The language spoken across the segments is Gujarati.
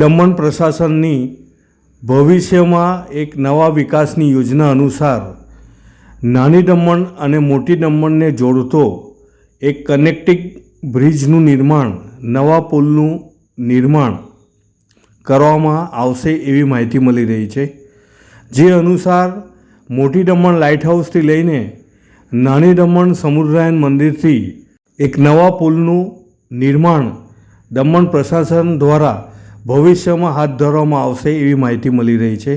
દમણ પ્રશાસનની ભવિષ્યમાં એક નવા વિકાસની યોજના અનુસાર નાની દમણ અને મોટી દમણને જોડતો એક કનેક્ટિંગ બ્રિજનું નિર્માણ, નવા પુલનું નિર્માણ કરવામાં આવશે એવી માહિતી મળી રહી છે. જે અનુસાર મોટી દમણ લાઇટ હાઉસથી લઈને નાની દમણ સમુદ્રાયન મંદિરથી એક નવા પુલનું નિર્માણ દમણ પ્રશાસન દ્વારા ભવિષ્યમાં હાથ ધરવામાં આવશે એવી માહિતી મળી રહી છે.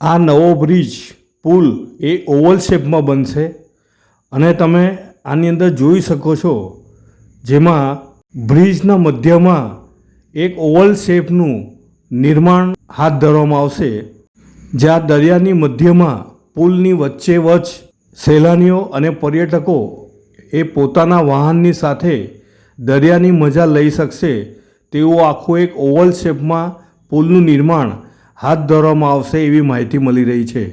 આ નવો બ્રિજ, પુલ એ ઓવલ શેપમાં બનશે અને તમે આની અંદર જોઈ શકો છો જેમાં બ્રિજના મધ્યમાં એક ઓવલ શેપનું નિર્માણ હાથ ધરવામાં આવશે. જ્યાં દરિયાની મધ્યમાં પુલની વચ્ચે વચ્ચ સહેલાણીઓ અને પર્યટકો એ પોતાના વાહનની સાથે દરિયાની મજા લઈ શકશે તેવું આખું એક ઓવલ શેપમાં પુલનું નિર્માણ હાથ ધરવામાં આવશે એવી માહિતી મળી રહી છે.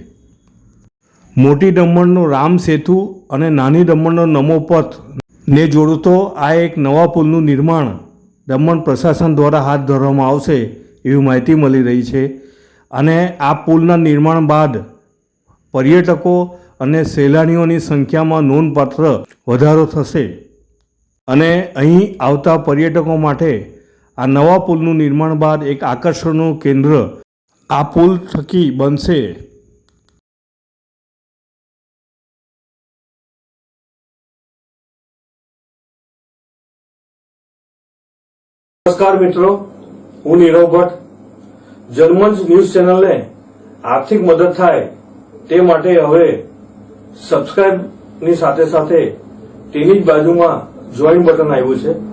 મોટી દમણનો રામ સેતુ અને નાની દમણનો નમો પથ ને જોડતો આ એક નવા પુલનું નિર્માણ દમણ પ્રશાસન દ્વારા હાથ ધરવામાં આવશે એવી માહિતી મળી રહી છે અને આ પુલના નિર્માણ બાદ પર્યટકો અને સહેલાણીઓની સંખ્યામાં નોંધપાત્ર વધારો થશે. અને અહીં આવતા પર્યટકો માટે આ નવા પુલનું નિર્માણ બાદ એક આકર્ષણનું કેન્દ્ર આ પુલ થકી બનશે. નમસ્કાર મિત્રો, હું નીરવ ભટ્ટ. જર્મન્સ ન્યૂઝ ચેનલને આર્થિક મદદ થાય તે માટે હવે સબસ્ક્રાઇબની સાથે સાથે તેની જ બાજુમાં જોઈન બટન આવ્યું છે.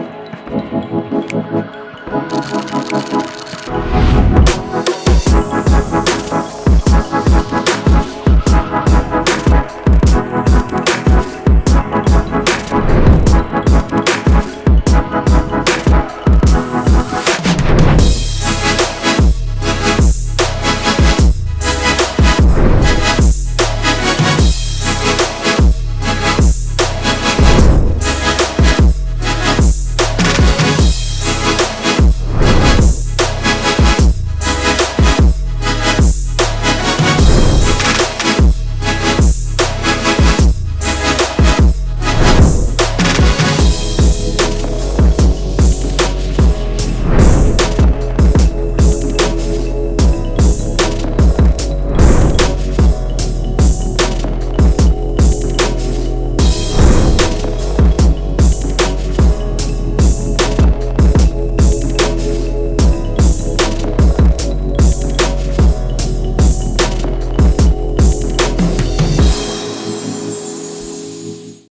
We'll be right.